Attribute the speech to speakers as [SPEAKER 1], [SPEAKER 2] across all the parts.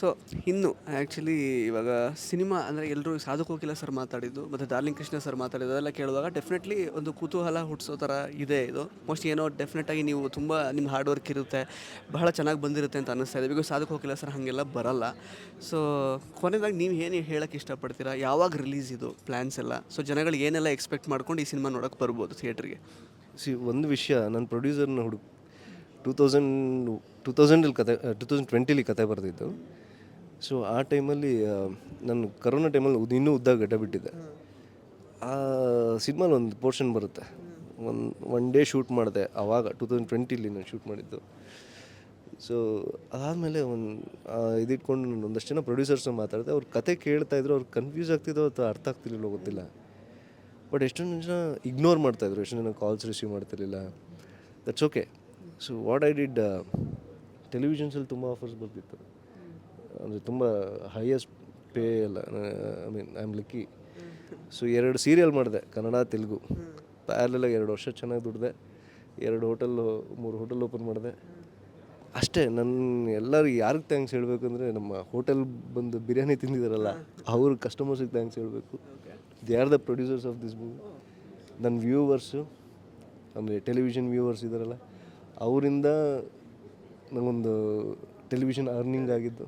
[SPEAKER 1] So ಇನ್ನು actually ಇವಾಗ cinema ಅಂದರೆ ಎಲ್ಲರೂ ಸಾಧು ಕೋಕಿಲ ಸರ್ ಮಾತಾಡಿದ್ದು, ಮತ್ತು ಡಾರ್ಲಿಂಗ್ ಕೃಷ್ಣ ಸರ್ ಮಾತಾಡಿದ್ದು, ಅದೆಲ್ಲ ಕೇಳುವಾಗ ಡೆಫಿನೆಟ್ಲಿ ಒಂದು ಕುತೂಹಲ ಹುಟ್ಟಿಸೋ ಥರ ಇದೆ ಇದು. ಮೋಸ್ಟ್ ಏನೋ ಡೆಫಿನೆಟಾಗಿ ನೀವು ತುಂಬ ನಿಮ್ಮ ಹಾರ್ಡ್ ವರ್ಕ್ ಇರುತ್ತೆ, ಬಹಳ ಚೆನ್ನಾಗಿ ಬಂದಿರುತ್ತೆ ಅಂತ ಅನ್ನಿಸ್ತಾ ಇದೆ. ಬಿಕಾಸ್ ಸಾಧು ಕೋಕಿಲ ಸರ್ ಹಾಗೆಲ್ಲ ಬರಲ್ಲ. ಸೊ ಕೊನೆಯದಾಗಿ ನೀವು ಏನು ಹೇಳೋಕ್ಕೆ ಇಷ್ಟಪಡ್ತೀರಾ? ಯಾವಾಗ ರಿಲೀಸ್ ಇದು ಪ್ಲ್ಯಾನ್ಸ್ ಎಲ್ಲ? ಸೊ ಜನಗಳು ಏನೆಲ್ಲ ಎಕ್ಸ್ಪೆಕ್ಟ್ ಮಾಡ್ಕೊಂಡು ಈ ಸಿನಿಮಾ ನೋಡೋಕ್ಕೆ ಬರ್ಬೋದು ಥಿಯೇಟ್ರಿಗೆ
[SPEAKER 2] ಸಿ ಒಂದು ವಿಷಯ ನನ್ನ ಪ್ರೊಡ್ಯೂಸರ್ನ ಹುಡುಕ್ ಟೂ ತೌಸಂಡ್ ಟೂ ತೌಸಂಡಲ್ಲಿ ಕತೆ ಟೂ ತೌಸಂಡ್ ಟ್ವೆಂಟಿಲಿ ಕತೆ ಬರೆದಿದ್ದು. ಸೊ ಆ ಟೈಮಲ್ಲಿ ನಾನು ಕರೋನಾ ಟೈಮಲ್ಲಿ ಇನ್ನೂ ಉದ್ದ ಗಡ್ಡ ಬಿಟ್ಟಿದ್ದೆ. ಆ ಸಿನಿಮಾಲಿ ಒಂದು ಪೋರ್ಷನ್ ಬರುತ್ತೆ. ಒನ್ ಒನ್ ಡೇ ಶೂಟ್ ಮಾಡಿದೆ. ಆವಾಗ ಟೂ ತೌಸಂಡ್ ಟ್ವೆಂಟಿಲಿ ನಾನು ಶೂಟ್ ಮಾಡಿದ್ದು. ಸೊ ಅದಾದಮೇಲೆ ಒಂದು ಇದಿಟ್ಕೊಂಡು ನಾನು ಒಂದಷ್ಟು ಜನ ಪ್ರೊಡ್ಯೂಸರ್ಸ್ನ ಮಾತಾಡಿದೆ. ಅವ್ರ ಕತೆ ಕೇಳ್ತಾ ಇದ್ರು. ಅವ್ರು ಕನ್ಫ್ಯೂಸ್ ಆಗ್ತಿದ್ರು ಅಥವಾ ಅರ್ಥ ಆಗ್ತಿರ್ಲಿಲ್ಲ ಗೊತ್ತಿಲ್ಲ. ಬಟ್ ಎಷ್ಟೊಂದು ಜನ ಇಗ್ನೋರ್ ಮಾಡ್ತಾಯಿದ್ರು ಎಷ್ಟೊಂದು ಜನ calls receive ಮಾಡ್ತಿರ್ಲಿಲ್ಲ. That's okay so what I did ಟೆಲಿವಿಷನ್ಸಲ್ಲಿ ತುಂಬ ಆಫರ್ಸ್ ಬರ್ತಿತ್ತು. ಅಂದರೆ ತುಂಬ ಹೈಯೆಸ್ಟ್ ಪೇ ಎಲ್ಲ I mean I am lucky so ಎರಡು ಸೀರಿಯಲ್ ಮಾಡಿದೆ, ಕನ್ನಡ, ತೆಲುಗು. ಪ್ಯಾರಲೆಲ್ಲ ಎರಡು ವರ್ಷ ಚೆನ್ನಾಗಿ ದುಡ್ದೆ. ಎರಡು ಹೋಟೆಲ್ ಮೂರು ಹೋಟೆಲ್ ಓಪನ್ ಮಾಡಿದೆ. ಅಷ್ಟೇ ನನ್ನ ಎಲ್ಲರೂ ಯಾರಿಗೆ ಥ್ಯಾಂಕ್ಸ್ ಹೇಳಬೇಕು ಅಂದರೆ ನಮ್ಮ ಹೋಟೆಲ್ ಬಂದು ಬಿರಿಯಾನಿ ತಿಂದಿದ್ದಾರಲ್ಲ ಅವ್ರ ಕಸ್ಟಮರ್ಸಿಗೆ ಥ್ಯಾಂಕ್ಸ್ ಹೇಳಬೇಕು. They are the producers of this movie ನನ್ನ ವ್ಯೂವರ್ಸು ಅಂದರೆ ಟೆಲಿವಿಷನ್ ವ್ಯೂವರ್ಸ್ ಇದ್ದಾರಲ್ಲ ಅವರಿಂದ ನನಗೊಂದು ಟೆಲಿವಿಷನ್ ಅರ್ನಿಂಗ್ ಆಗಿದ್ದು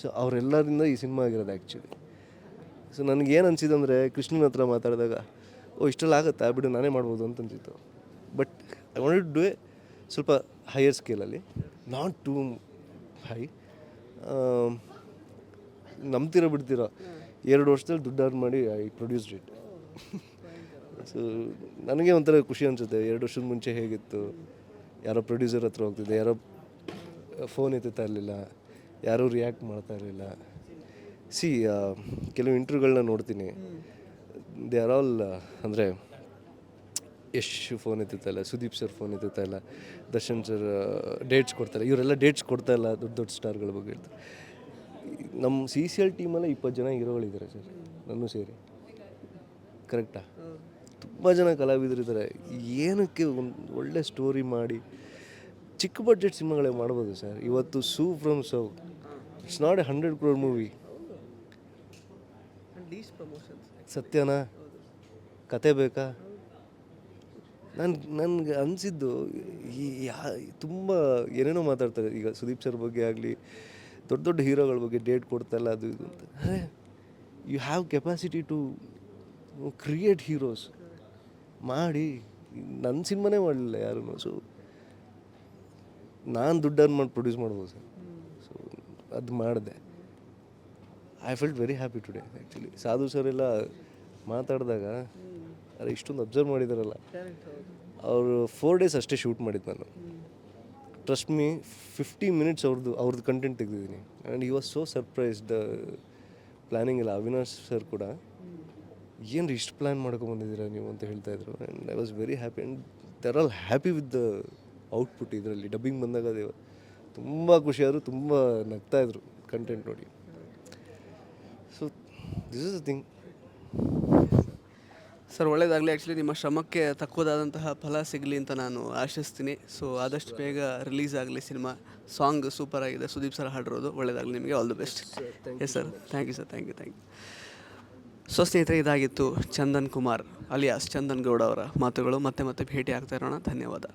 [SPEAKER 2] ಸೊ ಅವರೆಲ್ಲರಿಂದ ಈ ಸಿನಿಮಾ ಆಗಿರೋದು ಆ್ಯಕ್ಚುಲಿ ಸೊ ನನಗೇನು ಅನಿಸಿದೆ ಅಂದರೆ ಕೃಷ್ಣನ ಹತ್ರ ಮಾತಾಡಿದಾಗ, ಓ, ಇಷ್ಟೆಲ್ಲ ಆಗುತ್ತಾ? ಬಿಡು, ನಾನೇ ಮಾಡ್ಬೋದು ಅಂತ ಅನಿಸಿತ್ತು. But I want do a ಸ್ವಲ್ಪ ಹೈಯರ್ ಸ್ಕೇಲಲ್ಲಿ ನಾಟ್ ಟೂ ಹೈ ನಂಬ್ತಿರೋ ಬಿಡ್ತಿರೋ? ಎರಡು ವರ್ಷದಲ್ಲಿ ದುಡ್ಡು ಅರ್ನ್ ಮಾಡಿ ಐ ಪ್ರೊಡ್ಯೂಸ್ಡ್ ಇಟ್ ಸೊ ನನಗೆ ಒಂಥರ ಖುಷಿ ಅನಿಸುತ್ತೆ. ಎರಡು ವರ್ಷದ ಮುಂಚೆ ಹೇಗಿತ್ತು? ಯಾರೋ ಪ್ರೊಡ್ಯೂಸರ್ ಹತ್ರ ಹೋಗ್ತಿದ್ದೆ. ಯಾರೋ ಫೋನ್ ಎತ್ತುತ್ತಾ ಇರಲಿಲ್ಲ. ಯಾರೂ ರಿಯಾಕ್ಟ್ ಮಾಡ್ತಾ ಇರಲಿಲ್ಲ. ಸಿ ಕೆಲವು ಇಂಟ್ರ್ಯೂಗಳನ್ನ ನೋಡ್ತೀನಿ. ದೇ ಆರ್ ಆಲ್ ಅಂದರೆ, ಯಶ್ ಫೋನ್ ಎತ್ತುತ್ತಾ ಸುದೀಪ್ ಸರ್ ಫೋನ್ ಎತ್ತುತ್ತಾ ಇಲ್ಲ, ದರ್ಶನ್ ಸರ್ ಡೇಟ್ಸ್ ಕೊಡ್ತಾರೆ ಇವರೆಲ್ಲ ಡೇಟ್ಸ್ ಕೊಡ್ತಾ ಇಲ್ಲ, ದೊಡ್ಡ ದೊಡ್ಡ ಸ್ಟಾರ್ಗಳ ಬಗ್ಗೆ ಇರ್ತಾರೆ ನಮ್ಮ ಸಿ ಸಿ ಎಲ್ ಟೀಮಲ್ಲೇ ಇಪ್ಪತ್ತು ಜನ ಹೀರೋಗಳಿದ್ದಾರೆ ಸರ್ ನನ್ನೂ ಸೇರಿ. ಕರೆಕ್ಟಾ ತುಂಬ ಜನ ಕಲಾವಿದರಿದ್ದಾರೆ ಏನಕ್ಕೆ ಒಂದು ಒಳ್ಳೆ ಸ್ಟೋರಿ ಮಾಡಿ, ಚಿಕ್ಕ ಬಡ್ಜೆಟ್ ಸಿನಿಮಾಗಳೇ ಮಾಡ್ಬೋದು ಸರ್ ಇವತ್ತು Su from So it's not a hundred crore movie ಸತ್ಯನಾ ಕತೆ ಬೇಕಾ ನನ್ ನನಗೆ ಅನಿಸಿದ್ದು ಈ ಯಾ ತುಂಬ ಏನೇನೋ ಮಾತಾಡ್ತಾರೆ. ಈಗ ಸುದೀಪ್ ಸರ್ ಬಗ್ಗೆ ಆಗಲಿ ದೊಡ್ಡ ದೊಡ್ಡ ಹೀರೋಗಳ ಬಗ್ಗೆ ಡೇಟ್ ಕೊಡ್ತಲ್ಲ ಅದು ಇದು ಅಂತ. Are you have capacity to create heroes ಮಾಡಿ ನನ್ನ ಸಿನಿಮಾನೇ ಮಾಡಲಿಲ್ಲ ಯಾರೂ ಸೊ ನಾನು ದುಡ್ಡನ್ನು ಮಾಡಿ ಪ್ರೊಡ್ಯೂಸ್ ಮಾಡ್ಬೋದು ಸರ್. ಅದು ಮಾಡಿದೆ. I felt very happy today actually Sadhu sir ಎಲ್ಲ ಮಾತಾಡಿದಾಗ ಅರೆ ಇಷ್ಟೊಂದು ಅಬ್ಸರ್ವ್ ಮಾಡಿದಾರಲ್ಲ. ಅವರು ಫೋರ್ ಡೇಸ್ ಅಷ್ಟೇ ಶೂಟ್ ಮಾಡಿದ್ದು ನಾನು. ಟ್ರಸ್ಟ್ ಮೀ ಫಿಫ್ಟಿ ಮಿನಿಟ್ಸ್ ಅವ್ರದ್ದು ಅವ್ರದ್ದು content ತೆಗೆದಿದ್ದೀನಿ. And he was so surprised planning ಇಲ್ಲ ಅವಿನಾಶ್ ಸರ್ ಕೂಡ ಏನು ಇಷ್ಟು ಪ್ಲ್ಯಾನ್ ಮಾಡ್ಕೊಂಬಂದಿದ್ದೀರಾ ನೀವು? ಅಂತ ಹೇಳ್ತಾ ಇದ್ರು. And I was very happy and there all happy with the output ಇದರಲ್ಲಿ. ಡಬ್ಬಿಂಗ್ ಬಂದಾಗ ಅದೇ. ತುಂಬ ಖುಷಿಯಾದರು ತುಂಬ ನಗ್ತಾ ಇದ್ರು ಕಂಟೆಂಟ್ ನೋಡಿ. So this is the thing
[SPEAKER 1] sir ಒಳ್ಳೇದಾಗಲಿ. ಆ್ಯಕ್ಚುಲಿ ನಿಮ್ಮ ಶ್ರಮಕ್ಕೆ ತಕ್ಕುದಾದಂತಹ ಫಲ ಸಿಗಲಿ ಅಂತ ನಾನು ಆಶಿಸ್ತೀನಿ. ಸೊ ಆದಷ್ಟು ಬೇಗ ರಿಲೀಸ್ ಆಗಲಿ ಸಿನಿಮಾ. ಸಾಂಗ್ ಸೂಪರ್ ಆಗಿದೆ. ಸುದೀಪ್ ಸರ್ ಹಾಡಿರೋದು. ಒಳ್ಳೇದಾಗಲಿ ನಿಮಗೆ. All the best yes sir thank you sir thank you thank you so ಸ್ನೇಹಿತರೆ ಇದಾಗಿತ್ತು ಚಂದನ್ ಕುಮಾರ್ ಅಲಿಯಾಸ್ ಚಂದನ್ ಗೌಡ ಅವರ ಮಾತುಗಳು. ಮತ್ತೆ ಮತ್ತೆ ಭೇಟಿ ಆಗ್ತಾ ಇರೋಣ. ಧನ್ಯವಾದ.